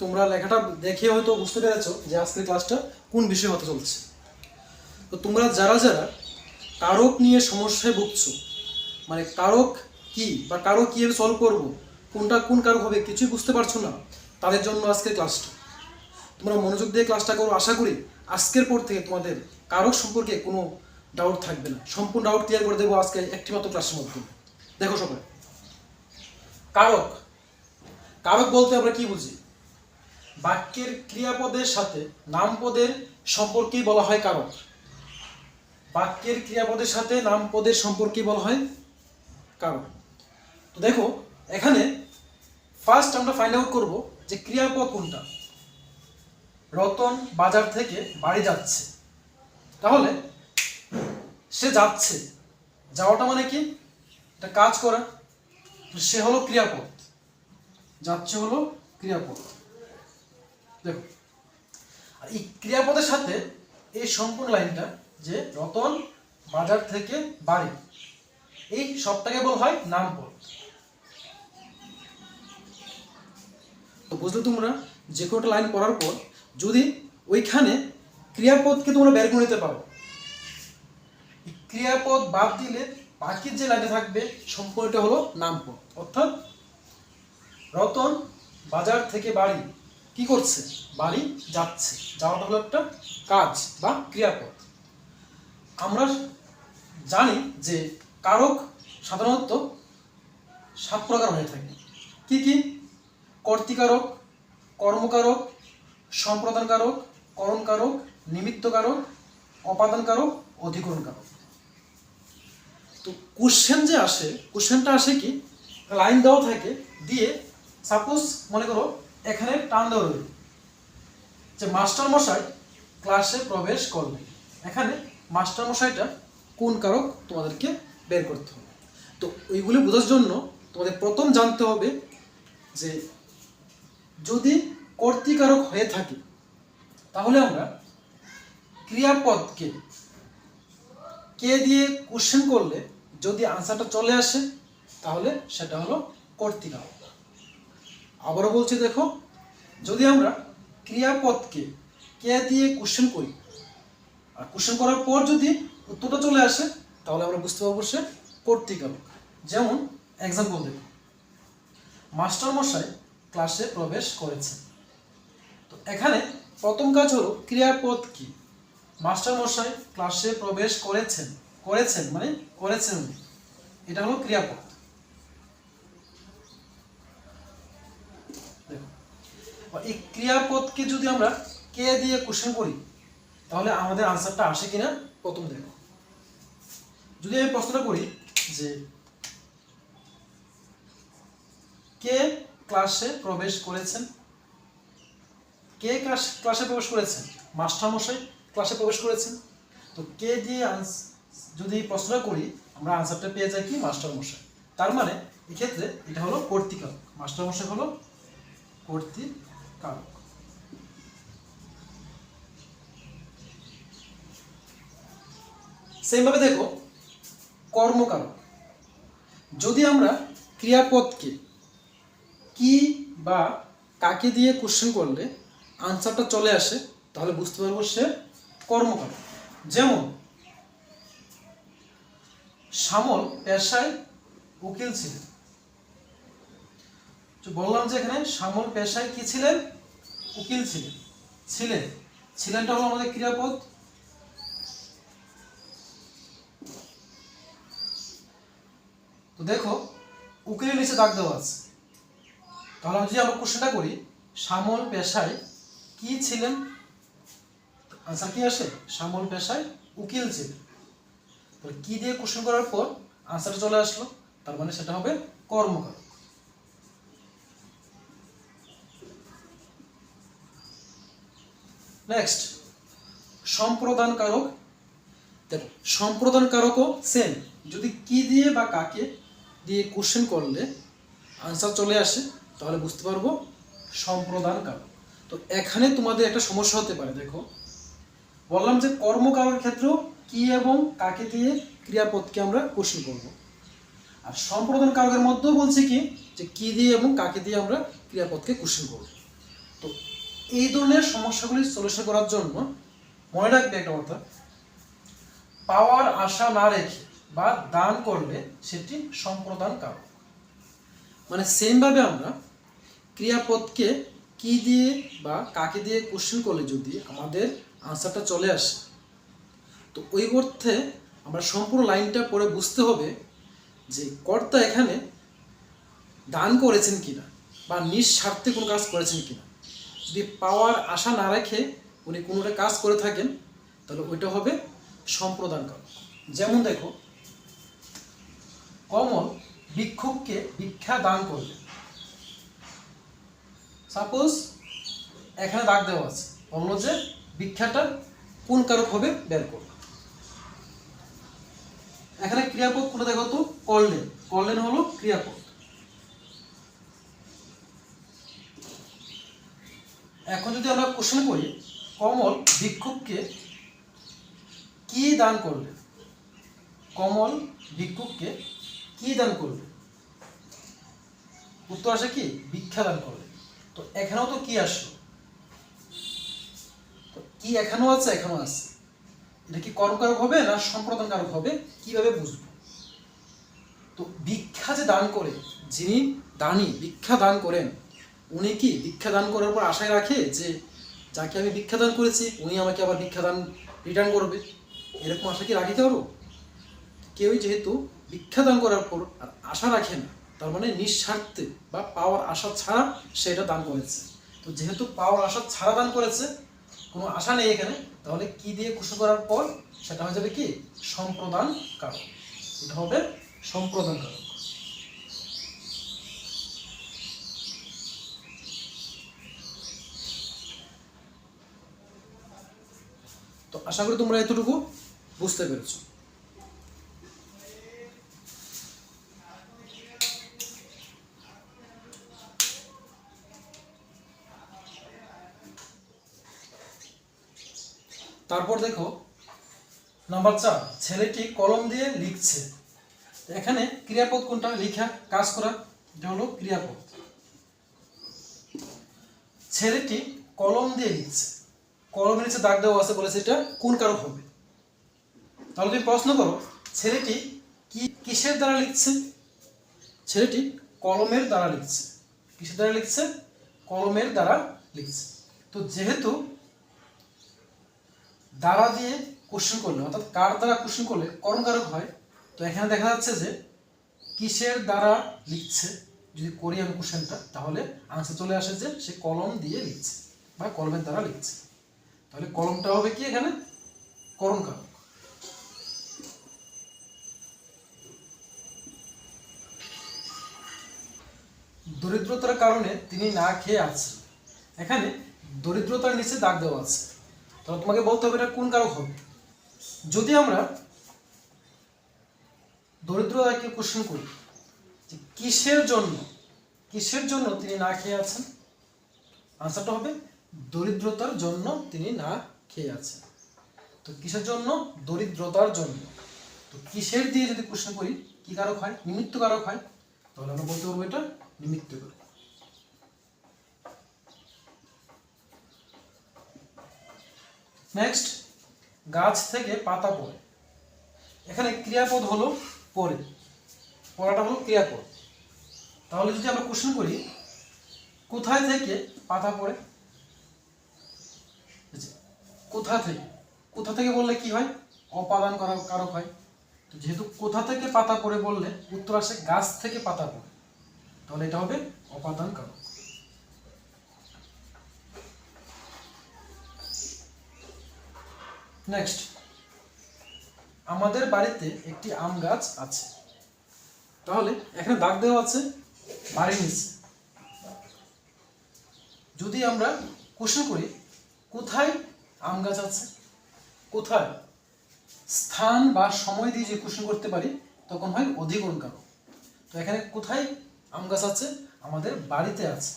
তোমরা লেখাটা দেখে হয়তো বুঝতে পেরেছ যে আজকের ক্লাসটা কোন বিষয়ে হতে চলছে। তো তোমরা যারা যারা কারক নিয়ে সমস্যায় ভুগছো মানে কারক কি বা কারক কীভাবে সলভ করব, কোনটা কোন কারক হবে কিছুই বুঝতে পারছ না, তাদের জন্য আজকের ক্লাসটা। তোমরা মনোযোগ দিয়ে ক্লাসটা করো, আশা করি আজকের পর থেকে তোমাদের কারক সম্পর্কে কোনো ডাউট থাকবে না। সম্পূর্ণ ডাউট ক্লিয়ার করে দেবো আজকে একটি মাত্র ক্লাসের মাধ্যমে দেখো সবাই। কারক। কারক বলতে আমরা কি বুঝি? বাক্যের ক্রিয়াপদের সাথে নামপদের সম্পর্কেই বলা হয় কারক বাক্যের ক্রিয়াপদের সাথে নামপদের সম্পর্কে বলা হয় কারক তো দেখো, এখানে ফার্স্ট আমরা ফাইন্ড আউট করব যে ক্রিয়াপদ কোনটা। রতন বাজার থেকে বাড়ি যাচ্ছে। তাহলে সে যাচ্ছে। যাওয়াটা মানে কি? এটা কাজ করা। সে হলো ক্রিয়াপদ। যাচ্ছে হলো ক্রিয়াপদ। দেখো। আর এই ক্রিয়াপদের সাথে এই সম্পূর্ণ লাইনটা যে রতন বাজার থেকে বাড়ি, এই সবটাকে বলা হয় নামপদ। তো বুঝলে তোমরা, যে কোনো লাইন পড়ার পর যদি ওইখানে ক্রিয়াপদকে তোমরা বের করে নিতে পারো ক্রিয়াপদ বাদ দিলে বাকি যে লাইনে থাকবে সম্পূর্ণটা হলো নামপদ। অর্থাৎ রতন বাজার থেকে বাড়ি কি করছে? বাড়ি যাচ্ছে। যাওয়াটা হলো একটা কাজ বা ক্রিয়াপদ আমরা জানি যে কারক সাধারণত সাত প্রকার হয়ে থাকে। কি কি? কর্তিকারক, কর্মকারক, সম্প্রদানকারক, করণকারক, নিমিত্তকারক, অপাদানকারক, অধিকরণকারক। তো কোশ্চেন যে আসে কোশ্চেনটা আসে কি? লাইন দেওয়া থাকে দিয়ে সাপোজ মনে করো এখানে টান দেওয়া রইল যে মাস্টার মশাই ক্লাসে প্রবেশ করবে এখানে মাস্টার মশাইটা কোন কারক তোমাদেরকে বের করতে হবে। তো ওইগুলি বোঝার জন্য তোমাদের প্রথম জানতে হবে যে যদি কর্তৃকারক হয়ে থাকে, তাহলে আমরা ক্রিয়াপদকে কে দিয়ে কোশ্চেন করলে যদি আনসারটা চলে আসে, তাহলে সেটা হলো কর্তৃকারক। আবারও বলছি দেখো, যদি আমরা ক্রিয়াপদকে কে দিয়ে কোশ্চেন করি, আর কোশ্চেন করার পর যদি উত্তরটা চলে আসে, তাহলে আমরা বুঝতে পারব সে কর্তৃকারক যেমন এক্সাম্পল দেখো, মাস্টার মশাই ক্লাসে প্রবেশ করেছেন তো এখানে প্রথম কাজ হলো ক্রিয়াপদ কি? মাস্টার মশাই ক্লাসে প্রবেশ করেছেন করেছেন মানে করেছেন। এটা হলো ক্রিয়াপদ দেখো আর এই ক্রিয়াপদকে যদি আমরা কে দিয়ে কোশ্চেন করি, তাহলে আমাদের আনসারটা আসে কিনা প্রথম দেখো। যদি আমি প্রশ্নটা করি যে কে ক্লাসে প্রবেশ করেছেন? কে ক্লাস ক্লাসে প্রবেশ করেছেন? মাস্টার মশাই ক্লাসে প্রবেশ করেছেন? তো কে দিয়ে যদি প্রশ্নটা করি, আমরা আনসারটা পেয়ে যাই কি? মাস্টার মশাই তার মানে এক্ষেত্রে এটা হলো কর্তৃকারক মাস্টার মশাই হলো কর্তৃকারক সেমভাবে দেখো কর্মকারক যদি আমরা ক্রিয়াপদকে কি বা কাকে দিয়ে কোশ্চেন করলে আনসারটা চলে আসে, তাহলে বুঝতে পারব সে কর্মকারক যেমন, শ্যামল পেশায় উকিল ছিলেন। বললাম যে এখানে সামল পেশায় কি ছিলেন? উকিল ছিলেন। ছিলেন। ছিলেনটা হলো আমাদের ক্রিয়াপদ তো দেখো, উকিলের নিচে দাগ দেওয়া আছে। তাহলে আমি যদি আমরা কোশ্চেনটা করি, সামল পেশায় কি ছিলেন? আনসার কি আসে? সামল পেশায় উকিল ছিলেন। তাহলে কি দিয়ে কোশ্চেন করার পর আনসারটা চলে আসলো? তার মানে সেটা হবে কর্মকারক নেক্সট সম্প্রদান কারক দেখো সম্প্রদান কারকও সেম যদি কি দিয়ে বা কাকে দিয়ে কোশ্চেন করলে আনসার চলে আসে, তাহলে বুঝতে পারব সম্প্রদান কারক তো এখানে তোমাদের একটা সমস্যা হতে পারে, দেখো। বললাম যে কর্মকারের ক্ষেত্রেও কি এবং কাকে দিয়ে ক্রিয়াপদকে আমরা কোশ্চেন করব। আর সম্প্রদান কারকের মধ্যেও বলছে কি, যে কি দিয়ে এবং কাকে দিয়ে আমরা ক্রিয়াপদকে কোশ্চেন করব। এই ধরনের সমস্যাগুলি সলিউশন করার জন্য মনে রাখবে একটা কথা। পাওয়ার আশা না রেখে বা দান করলে সেটি সম্প্রদান কারণ মানে সেমভাবে আমরা ক্রিয়াপদকে কি দিয়ে বা কাকে দিয়ে কোশ্চেন করলে যদি আমাদের আনসারটা চলে আসে, তো ওই অর্থে আমরা সম্পূর্ণ লাইনটা পড়ে বুঝতে হবে যে কর্তা এখানে দান করেছেন কিনা বা নিঃস্বার্থে কোনো কাজ করেছেন কিনা। যদি পাওয়ার আশা না রেখে উনি কোনোটা কাজ করে থাকেন, তাহলে ওইটা হবে সম্প্রদান কারণ যেমন দেখো, কমল ভিক্ষুককে ভিক্ষা দান করলেন সাপোজ এখানে দাগ দেওয়া আছে। বলল যে ভিক্ষাটা কোন কারক হবে বের করো। এখানে ক্রিয়াপদ কোনটা দেখো তো? করলেন করলেন হলো ক্রিয়াপদ। এখন যদি আমরা কোশ্চেন করি, কমল ভিক্ষুককে কি দান করবে? কমল ভিক্ষুককে কি দান করবে? উত্তর আসে কি? ভিক্ষা দান করবে। তো এখানেও তো কি আসলো? কি এখানেও আছে এখানেও আছে। এটা কি কর্মকারক হবে না সম্প্রদান কারক হবে? কীভাবে বুঝব? তো ভিক্ষা যে দান করে, যিনি দানি, ভিক্ষা দান করেন উনি কি ভিক্ষা দান করার পর আশায় রাখে যে যাকে আমি ভিক্ষা দান করেছি, উনি আমাকে আবার ভিক্ষা দান রিটার্ন করবে? এরকম আশা কি রাখি কারও কেউই যেহেতু ভিক্ষা দান করার পর আর আশা রাখে না, তার মানে নিঃস্বার্থে বা পাওয়ার আশা ছাড়া সেটা দান করেছে। তো যেহেতু পাওয়ার আশা ছাড়া দান করেছে, কোনো আশা নেই এখানে, তাহলে কি দিয়ে খুশি করার পর সেটা হয়ে যাবে কি? সম্প্রদান কারণ। এটা হবে সম্প্রদান কারক আশা করি তোমরা এতটুকু বুঝতে পেরেছ। তারপর দেখো, নাম্বার চার, ছেলেটি কলম দিয়ে লিখছে। এখানে ক্রিয়াপদ কোনটা? লিখা, কাজ করা, এটা হলো ক্রিয়াপদ। ছেলেটি কলম দিয়ে লিখছে। কলমের নিচে দাগ দেওয়া আছে বলেছে এটা কোন কারক হবে? তাহলে তুমি প্রশ্ন করো, ছেলেটি কি কিসের দ্বারা লিখছে? ছেলেটি কলমের দ্বারা লিখছে। কিসের দ্বারা লিখছে? কলমের দ্বারা লিখছে। তো যেহেতু দ্বারা দিয়ে কোশ্চেন করলে, অর্থাৎ কার দ্বারা কোশ্চেন করলে কর্মকারক হয়, তো এখানে দেখা যাচ্ছে যে কিসের দ্বারা লিখছে? যদি করি আমি কোশ্চেনটা তাহলে আনসার চলে আসে যে সে কলম দিয়ে লিখছে বা কলমের দ্বারা লিখছে। তাহলে কলমটা হবে কি এখানে? করণকারক দরিদ্রতার কারণে তিনি না খেয়ে আছেন এখানে দরিদ্রতার নিচে দাগ দেওয়া আছে। তাহলে তোমাকে বলতে হবে এটা কোন কারক হবে? যদি আমরা দরিদ্রতাকে কোশ্চেন করি, যে কিসের জন্য কিসের জন্য তিনি না খেয়ে আছেন? আনসারটা হবে দরিদ্রতার জন্য তিনি না খেয়ে আছেন। তো কিসের জন্য? দরিদ্রতার জন্য। তো কিসের দিয়ে যদি কোশ্চেন করি, কি কারক হয়? নিমিত্ত কারক হয়? তাহলে আমরা বলতে পারব এটা নিমিত্ত কারক। নেক্সট গাছ থেকে পাতা পড়ে। এখানে ক্রিয়াপদ হলো পরে পড়াটা হলো ক্রিয়াপদ। তাহলে যদি আমরা কোশ্চেন করি, কোথায় থেকে পাতা পড়ে? কোথা থেকে? কোথা থেকে বললে কি হয়? অপাদান করা কারক হয়। তো যেহেতু কোথা থেকে পাতা পড়ে বললে, উত্তর আসে গাছ থেকে পাতা পড়ে। তাহলে এটা হবে অপাদান কারক। নেক্সট আমাদের বাড়িতে একটি আম গাছ আছে। তাহলে এখানে দাগ দেওয়া আছে, বাড়ির নিচে। যদি আমরা কোশ্চেন করি, কোথায় আম গাছ আছে। কোথায়? স্থান বা সময় দিয়ে যে কোশ্চেন করতে পারি, তখন হয় অধিকরণ কারক তো এখানে কোথায় আম গাছ আছে? আমাদের বাড়িতে আছে।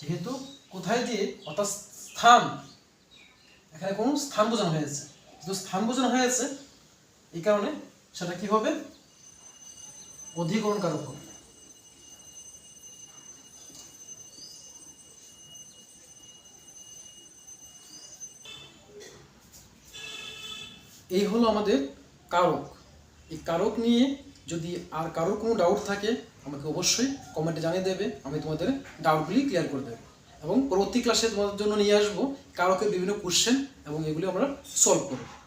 যেহেতু কোথায় দিয়ে, অর্থাৎ স্থান, এখানে কোনো স্থান বোঝানো হয়েছে যেহেতু স্থান বোঝানো হয়েছে এই কারণে সেটা কি হবে? অধিকরণ কারক হবে। এই হলো আমাদের কারক। এই কারক নিয়ে যদি আর কারোর কোনো ডাউট থাকে, আমাকে অবশ্যই কমেন্টে জানিয়ে দেবে, আমি তোমাদের ডাউটগুলি ক্লিয়ার করে দেবো। এবং পরবর্তী ক্লাসে তোমাদের জন্য নিয়ে আসব কারকের বিভিন্ন কোশ্চেন এবং এগুলি আমরা সলভ করব।